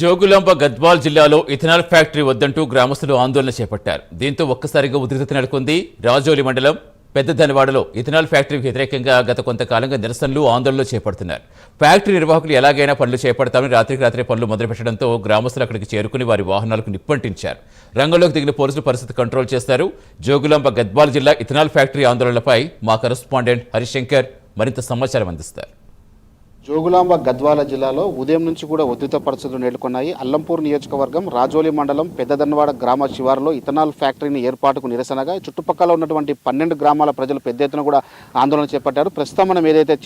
జోగులాంబ గద్వాల్ జిల్లాలో ethanol factory వద్దంటూ గ్రామస్తులు ఆందోళన చేపట్టారు. దీంతో ఒక్కసారిగా ఉద్రిక్తత నెలకొంది. రాజోలి మండలం పెద్ద ధనవాడలో ఇథనాల్ ఫ్యాక్టరీకి వ్యతిరేకంగా గత కొంతకాలంగా నిరసనలు ఆందోళనలు చేపడుతున్నారు. ఫ్యాక్టరీ నిర్వాహకులు ఎలాగైనా పనులు చేపడతామని రాత్రికి రాత్రి పనులు మొదలుపెట్టడంతో గ్రామస్తులు అక్కడికి చేరుకుని వారి వాహనాలకు నిప్పంటించారు. రంగంలోకి దిగిన పోలీసులు పరిస్థితి కంట్రోల్ చేస్తారు. జోగులాంబ గద్వాల్ జిల్లా ఇథనాల్ ఫ్యాక్టరీ ఆందోళనలపై మా కరెస్పాండెంట్ హరిశంకర్ మరింత సమాచారం అందిస్తారు. జోగులాంబ గద్వాల జిల్లాలో ఉదయం నుంచి కూడా ఉద్రిత పరిస్థితులు నెలకొన్నాయి. అల్లంపూర్ నియోజకవర్గం రాజోలి మండలం పెద్దదన్నవాడ గ్రామ శివారులో ఇథనాల్ ఫ్యాక్టరీని ఏర్పాటుకు నిరసనగా చుట్టుపక్కల ఉన్నటువంటి పన్నెండు గ్రామాల ప్రజలు పెద్ద ఎత్తున కూడా ఆందోళన చేపట్టారు. ప్రస్తుతం మనం ఏదైతే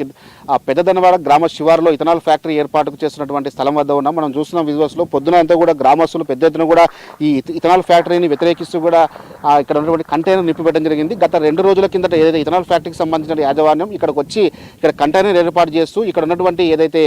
ఆ పెద్దదన్నవాడ గ్రామ శివారులో ఇథనాల్ ఫ్యాక్టరీ ఏర్పాటుకు చేస్తున్నటువంటి స్థలం వద్ద ఉన్నాం. మనం చూస్తున్నాం విజువల్స్లో పొద్దున అంతా కూడా గ్రామస్తులు పెద్ద ఎత్తున కూడా ఈ ఇథనాల్ ఫ్యాక్టరీని వ్యతిరేకిస్తూ కూడా ఇక్కడ ఉన్నటువంటి కంటైనర్ నింపిపెట్టడం జరిగింది. గత రెండు రోజుల కిందట ఏదైతే ఇథనాల్ ఫ్యాక్టరీకి సంబంధించిన యాజమాన్యం ఇక్కడికి వచ్చి ఇక్కడ కంటైనర్ ఏర్పాటు చేస్తూ ఇక్కడ ఉన్నటువంటి ఏదైతే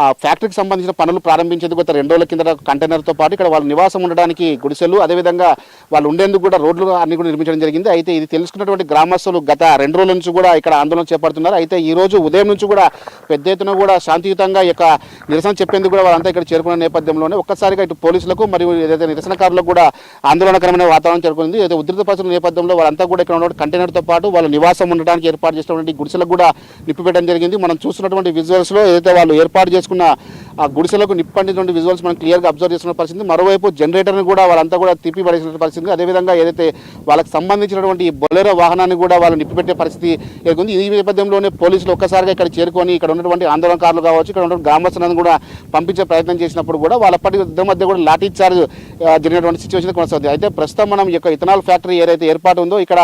ఆ ఫ్యాక్టరీకి సంబంధించిన పనులు ప్రారంభించేందుకు గత రెండు రోజుల కింద కంటైనర్తో పాటు ఇక్కడ వాళ్ళ నివాసం ఉండడానికి గుడిసెలు అదేవిధంగా వాళ్ళు ఉండేందుకు కూడా రోడ్లు అన్ని కూడా నిర్మించడం జరిగింది. అయితే ఇది తెలుసుకున్నటువంటి గ్రామస్తులు గత రెండు రోజుల నుంచి కూడా ఇక్కడ ఆందోళన చేపడుతున్నారు. అయితే ఈ రోజు ఉదయం నుంచి కూడా పెద్ద ఎత్తున కూడా శాంతియుతంగా ఈ యొక్క నిరసన చెప్పేందుకు కూడా వాళ్ళంతా ఇక్కడ చేరుకున్న నేపథ్యంలోనే ఒక్కసారిగా ఇటు పోలీసులకు మరియు ఏదైతే నిరసనకారులకు కూడా ఆందోళనకరమైన వాతావరణం చేరుకుంది. ఏదైతే ఉధృత పరిస్థితుల నేపథ్యంలో వాళ్ళంతా కూడా ఇక్కడ ఉన్నటువంటి కంటైనర్తో పాటు వాళ్ళ నివాసం ఉండడానికి ఏర్పాటు చేసినటువంటి గుడిసెలకు కూడా నిప్పు పెట్టడం జరిగింది. మనం చూస్తున్నటువంటి విజువల్స్లో ఏదైతే వాళ్ళు ఏర్పాటు చేసుకున్న ఆ గుడిసెలకు నిప్పంటినటువంటి విజువల్స్ మనం క్లియర్గా అబ్జర్వ్ చేస్తున్న పరిస్థితి. మరోవైపు జనరేటర్ని కూడా వాళ్ళంతా కూడా తిప్పి పడేసిన పరిస్థితి. అదేవిధంగా ఏదైతే వాళ్ళకి సంబంధించినటువంటి ఈ బొలెరో వాహనాన్ని కూడా వాళ్ళు నిప్పిపెట్టే పరిస్థితి ఎదుగుంది ఈ నేపథ్యంలోనే పోలీసులు ఒక్కసారిగా ఇక్కడ చేరుకొని ఇక్కడ ఉన్నటువంటి ఆందోళనకారులు కావచ్చు ఇక్కడ ఉన్నటువంటి గ్రామస్తులను కూడా పంపించే ప్రయత్నం చేసినప్పుడు కూడా వాళ్ళప్పటి ఇద్దరి మధ్య కూడా లాఠీ చార్జ్ జరిగినటువంటి సిచ్యువేషన్ కొనసాగుతుంది. అయితే ప్రస్తుతం మనం ఈ యొక్క ఇథనాల్ ఫ్యాక్టరీ ఏదైతే ఏర్పాటు ఉందో ఇక్కడ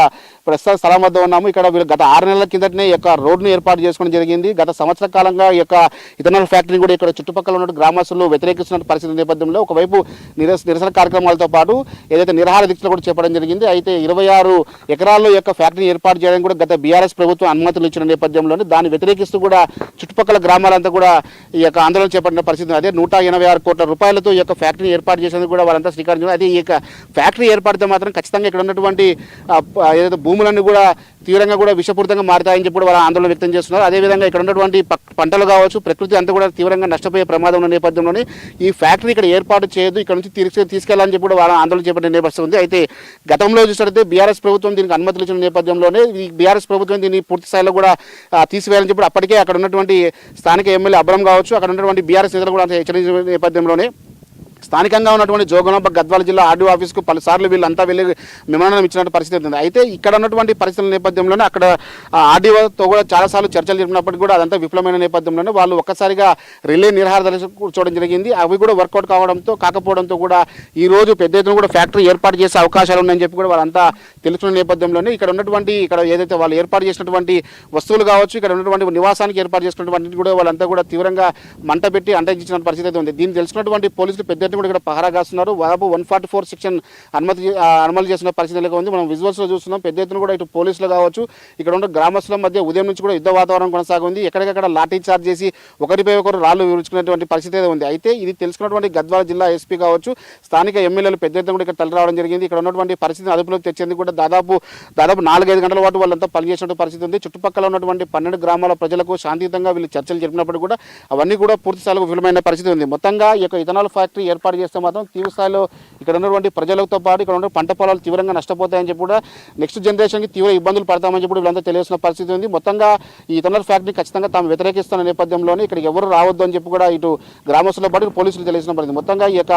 ప్రస్తుతం స్థలం వద్ద ఉన్నాము. ఇక్కడ వీళ్ళు గత ఆరు నెలల కిందటనే ఈ యొక్క రోడ్ను ఏర్పాటు చేసుకోవడం జరిగింది. గత సంవత్సర కాలంగా ఈ యొక్క ఇథనాల్ ఫ్యాక్టరీ కూడా ఇక్కడ చుట్టుపక్కల ఉన్న గ్రామస్తులు వ్యతిరేకిస్తున్న పరిస్థితి నేపథ్యంలో ఒకవైపు నిరస నిరసన కార్యక్రమాలతో పాటు ఏదైతే నిరహార దీక్షలు కూడా చెప్పడం జరిగింది అయితే ఇరవై ఆరు ఎకరాల్లో యొక్క ఫ్యాక్టరీ ఏర్పాటు చేయడం కూడా గత బీఆర్ఎస్ ప్రభుత్వం అనుమతులు ఇచ్చిన నేపథ్యంలోనే దాన్ని వ్యతిరేకిస్తూ కూడా చుట్టుపక్కల గ్రామాలంతా కూడా ఈ యొక్క ఆందోళన చేపట్టిన పరిస్థితి అదే నూట ఎనభై ఆరు కోట్ల రూపాయలతో ఈ యొక్క ఫ్యాక్టరీ ఏర్పాటు చేసేందుకు కూడా వాళ్ళంతా శ్రీకారం చుట్టారు. అయితే ఈ యొక్క ఫ్యాక్టరీ ఏర్పడితే మాత్రం ఖచ్చితంగా ఇక్కడ ఉన్నటువంటి ఏదైతే భూములన్నీ కూడా తీవ్రంగా కూడా విషపూరితంగా మారుతాయని చెప్పి కూడా వాళ్ళ ఆందోళన వ్యక్తం చేస్తున్నారు. అదేవిధంగా ఇక్కడ ఉన్నటువంటి పంటలు కావచ్చు ప్రకృతి అంతా కూడా తీవ్రంగా నష్టపోయే ప్రమాదం ఉన్న నేపథ్యంలోనే ఈ ఫ్యాక్టరీ ఇక్కడ ఏర్పాటు చేయదు ఇక్కడ నుంచి తీసుకు తీసుకెళ్ళాలని చెప్పి కూడా వాళ్ళ ఆందోళన చేపట్టిన నేపథ్యం ఉంది. అయితే గతంలో చూసినట్లయితే బీఆర్ఎస్ ప్రభుత్వం దీనికి అనుమతులు ఇచ్చిన నేపథ్యంలోనే ఈ బీఆర్ఎస్ ప్రభుత్వం దీన్ని పూర్తి స్థాయిలో కూడా తీసివేయాలని చెప్పి అప్పటికే అక్కడ ఉన్నటువంటి స్థానిక ఎమ్మెల్యే అబ్రం కావచ్చు అక్కడ ఉన్నటువంటి బీఆర్ఎస్ నేతలు కూడా హెచ్చరించిన నేపథ్యంలోనే స్థానికంగా ఉన్నటువంటి జోగులాంబ గద్వాల జిల్లా ఆర్డీఓ ఆఫీస్కు పలుసార్లు వీళ్ళంతా వెళ్ళి మెమోరాండం ఇచ్చినట్టు పరిస్థితి ఉంది. అయితే ఇక్కడ ఉన్నటువంటి పరిస్థితుల నేపథ్యంలోనే అక్కడ ఆర్డీఓతో కూడా చాలాసార్లు చర్చలు జరిపినప్పటికీ కూడా అదంతా విఫలమైన నేపథ్యంలోనే వాళ్ళు ఒక్కసారిగా రిలే నిరహార దీక్ష కూర్చోవడం జరిగింది. అవి కూడా వర్కౌట్ కావడంతో కాకపోవడంతో కూడా ఈ రోజు పెద్ద ఎత్తున కూడా ఫ్యాక్టరీ ఏర్పాటు చేసే అవకాశాలు ఉన్నాయని చెప్పి కూడా వాళ్ళంతా తెలుసుకున్న నేపథ్యంలోనే ఇక్కడ ఉన్నటువంటి ఇక్కడ ఏదైతే వాళ్ళు ఏర్పాటు చేసినటువంటి వస్తువులు కావచ్చు ఇక్కడ ఉన్నటువంటి నివాసానికి ఏర్పాటు చేసుకున్నటువంటి కూడా వాళ్ళంతా కూడా తీవ్రంగా మంట పెట్టి అంటించిన పరిస్థితి అయితే ఉంది. దీన్ని తెలుసుకున్నటువంటి పోలీసులు పెద్ద ఎత్తున కూడా ఇక్కడ పహారా కాస్తున్నారు. దాదాపు వన్ ఫార్టీ ఫోర్ సెక్షన్ అనుమతి చే- అమలు చేసిన పరిస్థితి నెలకొంది. ఉంది మనం విజువల్స్లో చూస్తున్నాం. పెద్ద ఎత్తున కూడా ఇటు పోలీసులు కావచ్చు ఇక్కడ ఉన్న గ్రామస్తుల మధ్య ఉదయం నుంచి కూడా యుద్ధ వాతావరణం కొనసాగుంది. ఎక్కడికక్కడ లాఠీ చార్జ్ చేసి ఒకరిపై ఒకరు రాళ్ళు విరుచుకునేటువంటి పరిస్థితి అయితే ఉంది. అయితే ఇది తెలుసుకున్నటువంటి గద్వాల జిల్లా ఎస్పీ కావచ్చు స్థానిక ఎమ్మెల్యేలు పెద్ద ఎత్తున కూడా ఇక్కడ తరలి రావడం జరిగింది. ఇక్కడ ఉన్నటువంటి పరిస్థితిని అదుపులోకి తెచ్చేందుకు కూడా దాదాపు దాదాపు నాలుగైదు గంటల పాటు వాళ్ళంతా పనిచేసినటువంటి పరిస్థితి ఉంది. చుట్టుపక్కల ఉన్నటువంటి పన్నెండు గ్రామాల ప్రజలకు శాంతియుతంగా వీళ్ళు చర్చలు జరిపినప్పుడు కూడా అవన్నీ కూడా పూర్తి స్థాయిలో విఫలమైన పరిస్థితి ఉంది. మొత్తంగా ఈ యొక్క ఇథనాల్ ఫ్యాక్టరీ ఏర్పాటు చేస్తే మాత్రం తీవ్ర స్థాయిలో ఇక్కడ ఉన్నటువంటి ప్రజలతో పాటు ఇక్కడ ఉన్న పంట పొలాలు తీవ్రంగా నష్టపోతాయని చెప్పి కూడా నెక్స్ట్ జనరేషన్కి తీవ్ర ఇబ్బందులు పడతామని చెప్పి వీళ్ళంతా తెలియాల్సిన పరిస్థితి ఉంది. మొత్తంగా ఈ ఇథనాల్ ఫ్యాక్టరీ ఖచ్చితంగా తాము వ్యతిరేకిస్తున్న నేపథ్యంలోనే ఇక్కడికి ఎవరు రావద్దు అని చెప్పి కూడా ఇటు గ్రామస్తులతో పాటు పోలీసులు తెలిసిన పరిస్థితి మొత్తంగా ఈ యొక్క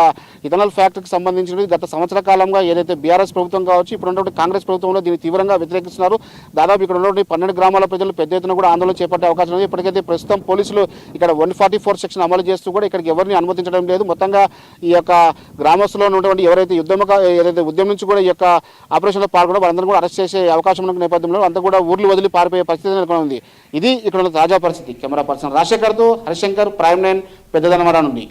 ఇథనాల్ ఫ్యాక్టరీకి సంబంధించిన గత సంవత్సర కాలంగా ఏదైతే బీఆర్ఎస్ ప్రభుత్వం కావచ్చు ఇప్పుడు ఉన్నటువంటి కాంగ్రెస్ ప్రభుత్వంలో దీన్ని తీవ్రంగా వ్యతిరేకిస్తున్నారు. దాదాపు ఇక్కడ ఉన్నటువంటి పన్నెండు గ్రామాల ప్రజలు పెద్ద ఎత్తున కూడా ఆందోళన చేపట్టే అవకాశం ఉంది. ఇప్పటికైతే ప్రస్తుతం పోలీసులు ఇక్కడ వన్ ఫార్టీ ఫోర్ సెక్షన్ అమలు చేస్తూ కూడా ఇక్కడికి ఎవరిని అనుమతించడం లేదు. మొత్తంగా ఈ యొక్క గ్రామస్తులో ఉన్నటువంటి ఎవరైతే యుద్ధం ఏదైతే ఉద్యమం నుంచి కూడా ఈ యొక్క ఆపరేషన్లో పాల్గొనడం వారందరూ కూడా అరెస్ట్ చేసే అవకాశం ఉన్న నేపథ్యంలో అంతా కూడా ఊర్లు వదిలి పారిపోయే పరిస్థితి నెలకొని ఉంది ఇది ఇక్కడ ఉన్న తాజా పరిస్థితి. కెమెరా పర్సన్ రాజశేఖర్తో హరిశంకర్ ప్రైమ్ నైన్ పెద్దదనమరా నుండి